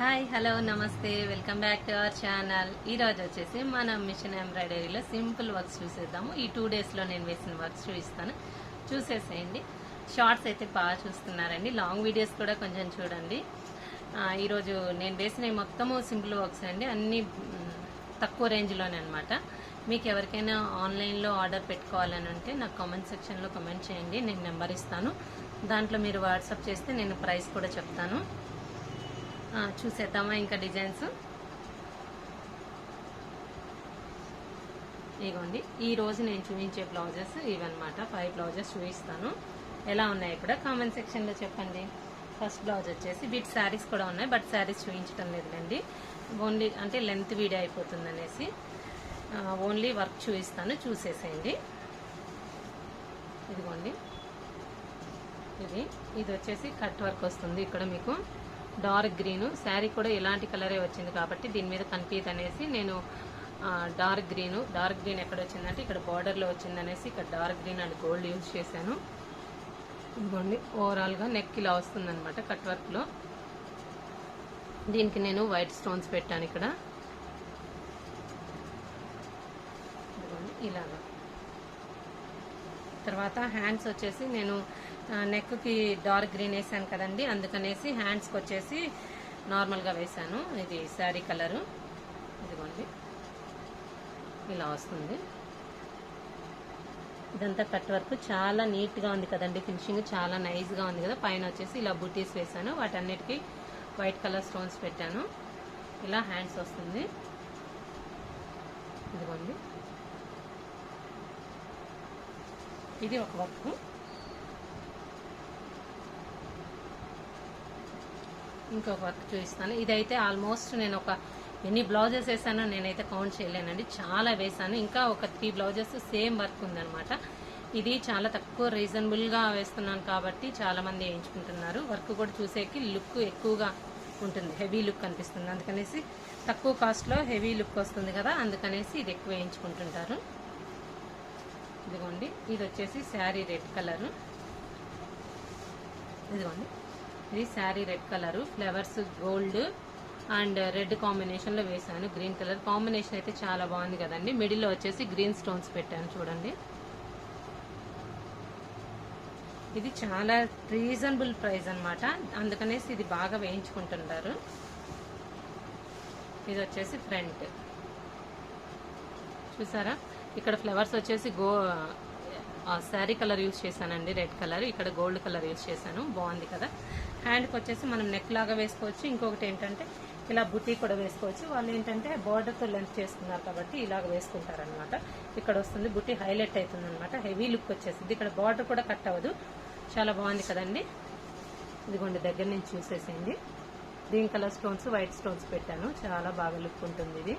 Hi hello namaste. Welcome back to our channel. ఈ రోజు వచ్చేసి మనం మిషన్ ఎంబ్రాయిడరీలో సింపుల్ వర్క్స్ చూసేద్దాము. ఈ టూ డేస్లో నేను వేసిన వర్క్స్ చూపిస్తాను. చూసేసేయండి. షార్ట్స్ అయితే బాగా చూస్తున్నారండి. లాంగ్ వీడియోస్ కూడా కొంచెం చూడండి. ఈరోజు నేను వేసినవి మొత్తము సింపుల్ వర్క్స్ అండి. అన్నీ తక్కువ రేంజ్లోనే అనమాట మీకు ఎవరికైనా ఆన్లైన్లో ఆర్డర్ పెట్టుకోవాలని ఉంటే నాకు కామెంట్ సెక్షన్లో కమెంట్ చేయండి. నేను నెంబర్ ఇస్తాను. దాంట్లో మీరు వాట్సాప్ చేస్తే నేను ప్రైస్ కూడా చెప్తాను. చూసేద్దామా ఇంకా డిజైన్స్. ఇగోండి ఈ రోజు నేను చూపించే బ్లౌజెస్ ఇవన్నమాట. ఫైవ్ బ్లౌజెస్ చూపిస్తాను. ఎలా ఉన్నాయి కూడా కామెంట్ సెక్షన్లో చెప్పండి. ఫస్ట్ బ్లౌజ్ వచ్చేసి వీటి శారీస్ కూడా ఉన్నాయి బట్ శారీస్ చూపించడం లేదండి ఓన్లీ అంటే లెంత్ వీడియో అయిపోతుంది అనేసి ఓన్లీ వర్క్ చూపిస్తాను చూసేసేయండి. ఇదిగోండి. ఇది ఇది వచ్చేసి కట్ వర్క్ వస్తుంది ఇక్కడ మీకు. Dark green. శారీ కూడా ఇలాంటి కలరే వచ్చింది కాబట్టి దీని మీద కన్ఫ్యూజ్ అనేసి నేను డార్క్ గ్రీన్. డార్క్ గ్రీన్ ఎక్కడ వచ్చిందంటే ఇక్కడ బార్డర్లో వచ్చిందనేసి ఇక్కడ dark green and gold use చేశాను. ఇదిగోండి ఓవరాల్గా నెక్ ఇలా వస్తుందన్నమాట కట్ వర్క్లో. దీనికి నేను వైట్ స్టోన్స్ పెట్టాను ఇక్కడ. ఇలాగా. తర్వాత హ్యాండ్స్ వచ్చేసి నేను నెక్కి డార్క్ గ్రీన్ వేసాను కదండి అందుకనేసి హ్యాండ్స్కి వచ్చేసి నార్మల్గా వేసాను. ఇది శారీ కలరు ఇదిగోండి. ఇలా వస్తుంది. ఇదంతా కట్ వర్క్. చాలా నీట్గా ఉంది కదండి ఫినిషింగ్ చాలా నైస్గా ఉంది కదా. పైన వచ్చేసి ఇలా బుటీస్ వేసాను. వాటన్నిటికీ వైట్ కలర్ స్టోన్స్ పెట్టాను. ఇలా హ్యాండ్స్ వస్తుంది. ఇదిగోండి. ఇది ఒక వర్క్. ఇంకొక వర్క్ చూపిస్తాను. ఇదైతే ఆల్మోస్ట్ నేను ఒక ఎన్ని బ్లౌజెస్ వేసానో నేనైతే కౌంట్ చేయలేనండి. చాలా వేసాను. ఇంకా ఒక త్రీ బ్లౌజెస్ సేమ్ వర్క్ ఉందనమాట ఇది చాలా తక్కువ రీజనబుల్గా వేస్తున్నాను కాబట్టి చాలా మంది వేయించుకుంటున్నారు. వర్క్ కూడా చూసేకి లుక్ ఎక్కువగా ఉంటుంది. హెవీ లుక్ అనిపిస్తుంది. అందుకనేసి తక్కువ కాస్ట్లో హెవీ లుక్ వస్తుంది కదా అందుకనేసి ఇది ఎక్కువ వేయించుకుంటుంటారు. ఇదిగోండి ఇది వచ్చేసి శారీ రెడ్ కలర్. ఇదిగోండి ఇది sari red colour. Flowers gold and red కాంబినేషన్లో వేశాను గ్రీన్ కలర్. కాంబినేషన్ అయితే చాలా బాగుంది కదండి. మిడిల్లో వచ్చేసి గ్రీన్ స్టోన్స్ పెట్టాను చూడండి. ఇది చాలా రీజనబుల్ ప్రైస్ అన్నమాట. అందుకనేసి ఇది బాగా వేయించుకుంటుంటారు. ఇది వచ్చేసి ఫ్రంట్. చూసారా? ఇక్కడ ఫ్లవర్స్ వచ్చేసి గో శారీ కలర్ యూస్ చేశానండి రెడ్ కలర్. ఇక్కడ గోల్డ్ కలర్ యూస్ చేశాను బాగుంది కదా. హ్యాండ్కి వచ్చేసి మనం నెక్ లాగా వేసుకోవచ్చు. ఇంకొకటి ఏంటంటే ఇలా బుట్టి కూడా వేసుకోవచ్చు. వాళ్ళు ఏంటంటే బార్డర్తో లెంత్ చేసుకున్నారు కాబట్టి ఇలాగ వేసుకుంటారనమాట ఇక్కడ వస్తుంది బుట్టి హైలైట్ అవుతుంది అనమాట హెవీ లుక్ వచ్చేసింది. ఇక్కడ బార్డర్ కూడా కట్ అవ్వదు. చాలా బాగుంది కదండి. ఇదిగోండి దగ్గర నుంచి చూసేసింది green colour stones white stones పెట్టాను. చాలా బాగా లుక్ ఉంటుంది ఇది.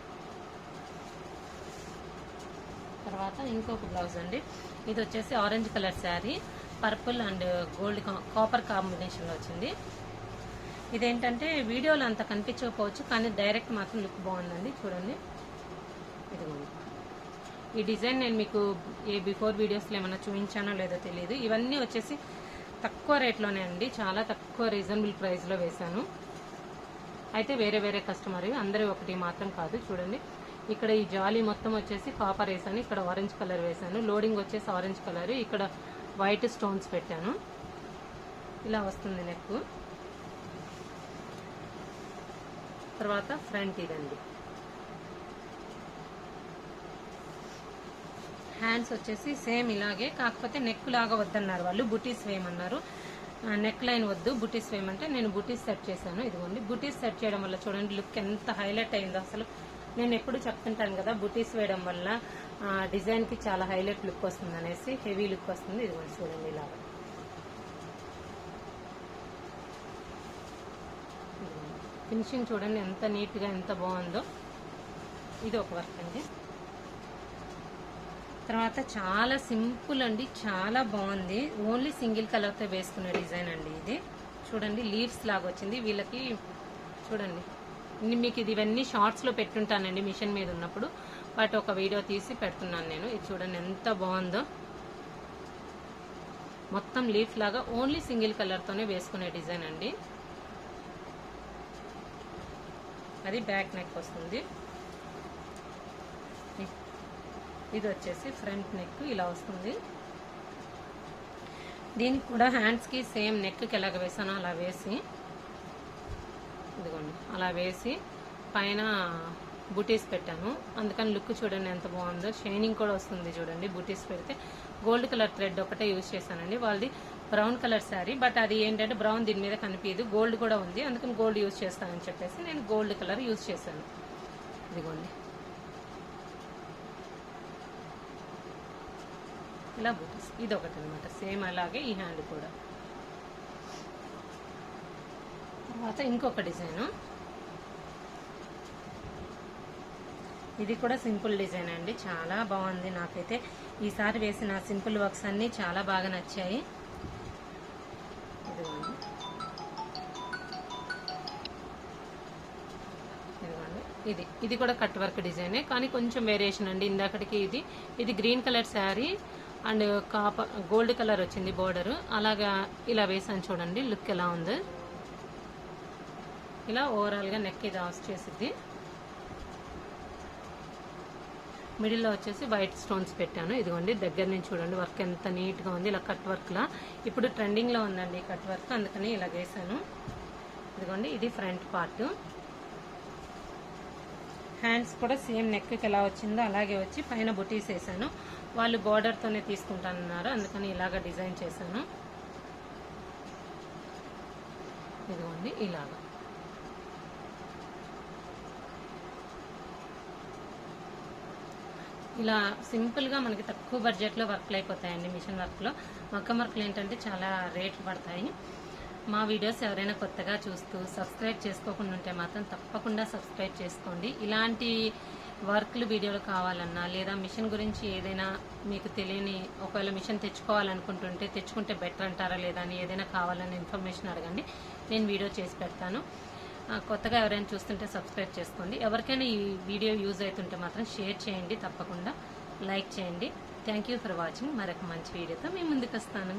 తర్వాత ఇంకొక బ్లౌజ్ అండి. ఇది వచ్చేసి orange colour sari purple and gold copper కాంబినేషన్లో వచ్చింది. ఇదేంటంటే వీడియోలో అంత కనిపించకపోవచ్చు కానీ డైరెక్ట్ మాత్రం లుక్ బాగుందండి. చూడండి. ఇదిగోండి. ఈ డిజైన్ నేను మీకు ఏ బిఫోర్ వీడియోస్లో ఏమైనా చూపించానో లేదో తెలియదు ఇవన్నీ వచ్చేసి తక్కువ రేట్లోనే అండి. చాలా తక్కువ రీజనబుల్ ప్రైస్లో వేశాను. అయితే వేరే వేరే కస్టమర్ అందరూ ఒకటి మాత్రం కాదు. చూడండి. ఇక్కడ ఈ జాలీ మొత్తం వచ్చేసి కాపర్ వేసాను. ఇక్కడ ఆరెంజ్ కలర్ వేసాను. లోడింగ్ వచ్చేసి ఆరెంజ్ కలర్ ఇక్కడ వైట్ స్టోన్స్ పెట్టాను. ఇలా వస్తుంది నెక్ తర్వాత ఫ్రంట్ ఇదండి. హ్యాండ్స్ వచ్చేసి సేమ్ ఇలాగే. కాకపోతే నెక్ లాగా వద్దన్నారు వాళ్ళు. బుటీస్ వేయమన్నారు. నెక్ లైన్ వద్దు. బుటీస్ వేయమంటే నేను బుటీస్ సెట్ చేశాను. ఇదిగోండి. బుటీస్ సెట్ చేయడం వల్ల చూడండి లుక్ ఎంత హైలైట్ అయిందో అసలు. నేను ఎప్పుడు చెప్తుంటాను కదా బుటీస్ వేయడం వల్ల డిజైన్కి చాలా హైలైట్ లుక్ వస్తుంది అనేసి హెవీ లుక్ వస్తుంది. ఇదిగోండి చూడండి ఇలాగా ఫినిషింగ్ చూడండి ఎంత నీట్గా ఎంత బాగుందో. ఇది ఒక వర్క్ అండి. తర్వాత చాలా సింపుల్ అండి చాలా బాగుంది. ఓన్లీ సింగిల్ కలర్తో వేసుకునే డిజైన్ అండి ఇది. చూడండి లీవ్స్ లాగా వచ్చింది. వీళ్ళకి చూడండి. మీకు ఇది ఇవన్నీ షార్ట్స్లో పెట్టుంటానండి మిషన్ మీద ఉన్నప్పుడు. బట్ ఒక వీడియో తీసి పెడుతున్నాను నేను. ఇది చూడండి ఎంత బాగుందో. మొత్తం లీఫ్ లాగా ఓన్లీ సింగిల్ కలర్తోనే వేసుకునే డిజైన్ అండి. అది బ్యాక్ నెక్ వస్తుంది. ఇది వచ్చేసి ఫ్రంట్ నెక్ ఇలా వస్తుంది. దీనికి కూడా హ్యాండ్స్కి సేమ్ నెక్కి ఎలాగ వేసానో అలా వేసి. ఇదిగోండి అలా వేసి పైన బుటీస్ పెట్టాను. అందుకని లుక్ చూడండి ఎంత బాగుందో. షైనింగ్ కూడా వస్తుంది చూడండి బుటీస్ పెడితే. గోల్డ్ కలర్ థ్రెడ్ ఒకటే యూజ్ చేశానండి. వాళ్ళది బ్రౌన్ కలర్ శారీ బట్ అది ఏంటంటే బ్రౌన్ దీని మీద కనిపించదు. గోల్డ్ కూడా ఉంది. అందుకని గోల్డ్ యూజ్ చేస్తానని చెప్పేసి నేను గోల్డ్ కలర్ యూజ్ చేశాను. ఇదిగోండి. ఇలా బుటీస్. ఇది ఒకటి అనమాట సేమ్ అలాగే ఈ హ్యాండ్ కూడా. తర్వాత ఇంకొక డిజైను. ఇది కూడా సింపుల్ డిజైన్ అండి. చాలా బాగుంది నాకైతే. ఈసారి వేసిన సింపుల్ వర్క్స్ అన్నీ చాలా బాగా నచ్చాయి. ఇదిగోండి. ఇదిగోండి. ఇది ఇది కూడా కట్ వర్క్ డిజైనే కానీ కొంచెం వేరియేషన్ అండి. ఇందాకటికి ఇది ఇది green colour sari and copper gold colour వచ్చింది బోర్డరు. అలాగా ఇలా వేసాను చూడండి. లుక్ ఎలా ఉంది? ఇలా ఓవరాల్గా నెక్ ఇది ఆఫ్ చేసిద్ది. మిడిల్లో వచ్చేసి వైట్ స్టోన్స్ పెట్టాను. ఇదిగోండి దగ్గర నుంచి చూడండి వర్క్ ఎంత నీట్గా ఉంది. ఇలా కట్ వర్క్లా ఇప్పుడు ట్రెండింగ్లో ఉందండి కట్ వర్క్ అందుకని ఇలా వేసాను ఇదిగోండి ఇది ఫ్రంట్ పార్ట్ హ్యాండ్స్ కూడా సేమ్ నెక్కి ఎలా వచ్చిందో అలాగే వచ్చి పైన బుటీస్ వేసాను. వాళ్ళు బార్డర్తోనే తీసుకుంటానన్నారు అందుకని ఇలాగ డిజైన్ చేశాను. ఇదిగోండి ఇలాగా. ఇలా సింపుల్గా మనకి తక్కువ బడ్జెట్లో వర్క్లు అయిపోతాయండి మిషన్ వర్క్లో మగ్గం వర్క్లు ఏంటంటే చాలా రేట్లు పడతాయి. మా వీడియోస్ ఎవరైనా కొత్తగా చూస్తూ సబ్స్క్రైబ్ చేసుకోకుండా ఉంటే మాత్రం తప్పకుండా సబ్స్క్రైబ్ చేసుకోండి. ఇలాంటి వర్క్లు వీడియోలు కావాలన్నా లేదా మిషన్ గురించి ఏదైనా మీకు తెలియని ఒకవేళ మిషన్ తెచ్చుకోవాలనుకుంటుంటే తెచ్చుకుంటే బెటర్ అంటారా లేదా అని ఏదైనా కావాలని ఇన్ఫర్మేషన్ అడగండి. నేను వీడియో చేసి పెడతాను. కొత్తగా ఎవరైనా చూస్తుంటే సబ్స్క్రైబ్ చేసుకోండి. ఎవరికైనా ఈ వీడియో యూజ్ అవుతుంటే మాత్రం షేర్ చేయండి తప్పకుండా లైక్ చేయండి. థ్యాంక్ యూ ఫర్ వాచింగ్ మరొక మంచి వీడియోతో మేము ముందుకు వస్తాను.